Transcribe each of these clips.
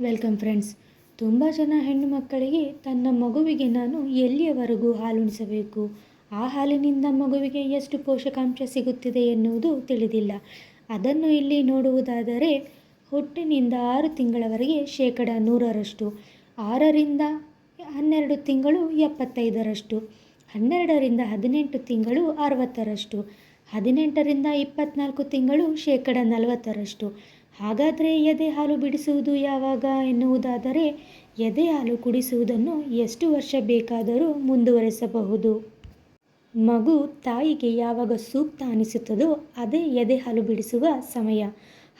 Welcome friends. ತುಂಬ ಜನ ಹೆಣ್ಣು ಮಕ್ಕಳಿಗೆ ತನ್ನ ಮಗುವಿಗೆ ನಾನು ಎಲ್ಲಿಯವರೆಗೂ ಹಾಲುಣಿಸಬೇಕು ಆ ಹಾಲಿನಿಂದ ಮಗುವಿಗೆ ಎಷ್ಟು ಪೋಷಕಾಂಶ ಸಿಗುತ್ತಿದೆ ಎನ್ನುವುದು ತಿಳಿದಿಲ್ಲ. ಅದನ್ನು ಇಲ್ಲಿ ನೋಡುವುದಾದರೆ, ಹುಟ್ಟಿನಿಂದ ಆರು ತಿಂಗಳವರೆಗೆ ಶೇಕಡ ನೂರರಷ್ಟು, ಆರರಿಂದ ಹನ್ನೆರಡು ತಿಂಗಳು ಎಪ್ಪತ್ತೈದರಷ್ಟು, ಹನ್ನೆರಡರಿಂದ ಹದಿನೆಂಟು ತಿಂಗಳು ಅರವತ್ತರಷ್ಟು, ಹದಿನೆಂಟರಿಂದ ಇಪ್ಪತ್ತ್ನಾಲ್ಕು ತಿಂಗಳು ಶೇಕಡ ನಲವತ್ತರಷ್ಟು ಹಾಗಾದರೆ ಎದೆ ಹಾಲು ಬಿಡಿಸುವುದು ಯಾವಾಗ ಎನ್ನುವುದಾದರೆ, ಎದೆ ಹಾಲು ಕುಡಿಸುವುದನ್ನು ಎಷ್ಟು ವರ್ಷ ಬೇಕಾದರೂ ಮುಂದುವರೆಸಬಹುದು. ಮಗು ತಾಯಿಗೆ ಯಾವಾಗ ಸೂಕ್ತ ಅನಿಸುತ್ತದೋ ಅದೇ ಎದೆ ಹಾಲು ಬಿಡಿಸುವ ಸಮಯ.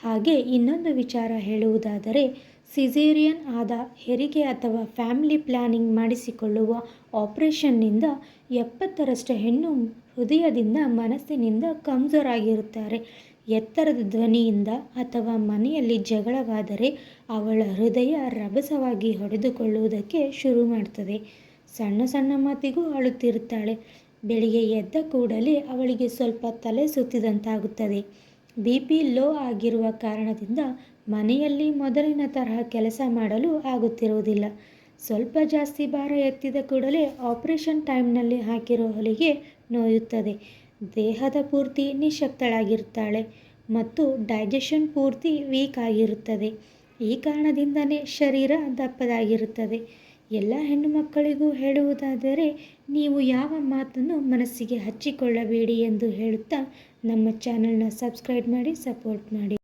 ಹಾಗೆ ಇನ್ನೊಂದು ವಿಚಾರ ಹೇಳುವುದಾದರೆ ಸಿಜೇರಿಯನ್ ಆದ ಹೆರಿಗೆ ಅಥವಾ ಫ್ಯಾಮಿಲಿ ಪ್ಲ್ಯಾನಿಂಗ್ ಮಾಡಿಸಿಕೊಳ್ಳುವ ಆಪರೇಷನ್ನಿಂದ ಎಪ್ಪತ್ತರಷ್ಟು ಹೆಣ್ಣು ಹೃದಯದಿಂದ ಮನಸ್ಸಿನಿಂದ ಕಮ್ಜೋರ್ ಆಗಿರುತ್ತಾರೆ ಎತ್ತರದ ಧ್ವನಿಯಿಂದ ಅಥವಾ ಮನೆಯಲ್ಲಿ ಜಗಳವಾದರೆ ಅವಳ ಹೃದಯ ರಭಸವಾಗಿ ಹೊಡೆದುಕೊಳ್ಳುವುದಕ್ಕೆ ಶುರು ಮಾಡ್ತದೆ. ಸಣ್ಣ ಸಣ್ಣ ಮಾತಿಗೂ ಅಳುತ್ತಿರುತ್ತಾಳೆ. ಬೆಳಿಗ್ಗೆ ಎದ್ದ ಕೂಡಲೇ ಅವಳಿಗೆ ಸ್ವಲ್ಪ ತಲೆ ಸುತ್ತಿದಂತಾಗುತ್ತದೆ. ಬಿ ಪಿ ಲೋ ಆಗಿರುವ ಕಾರಣದಿಂದ ಮನೆಯಲ್ಲಿ ಮೊದಲಿನ ತರಹ ಕೆಲಸ ಮಾಡಲು ಆಗುತ್ತಿರುವುದಿಲ್ಲ. ಸ್ವಲ್ಪ ಜಾಸ್ತಿ ಭಾರ ಎತ್ತಿದ ಕೂಡಲೇ ಆಪರೇಷನ್ ಟೈಮ್ನಲ್ಲಿ ಹಾಕಿರೋ ಹೊಲಿಗೆ ನೋಯುತ್ತದೆ. ದೇಹದ ಪೂರ್ತಿ ನಿಶಕ್ತಳಾಗಿರುತ್ತಾಳೆ ಮತ್ತು ಡೈಜೆಷನ್ ಪೂರ್ತಿ ವೀಕ್ ಆಗಿರುತ್ತದೆ. ಈ ಕಾರಣದಿಂದನೇ ಶರೀರ ದಪ್ಪದಾಗಿರುತ್ತದೆ. ಎಲ್ಲ ಹೆಣ್ಣು ಮಕ್ಕಳಿಗೂ ಹೇಳುವುದಾದರೆ, ನೀವು ಯಾವ ಮಾತನ್ನು ಮನಸ್ಸಿಗೆ ಹಚ್ಚಿಕೊಳ್ಳಬೇಡಿ ಎಂದು ಹೇಳುತ್ತಾ ನಮ್ಮ ಚಾನಲ್ನ ಸಬ್ಸ್ಕ್ರೈಬ್ ಮಾಡಿ ಸಪೋರ್ಟ್ ಮಾಡಿ.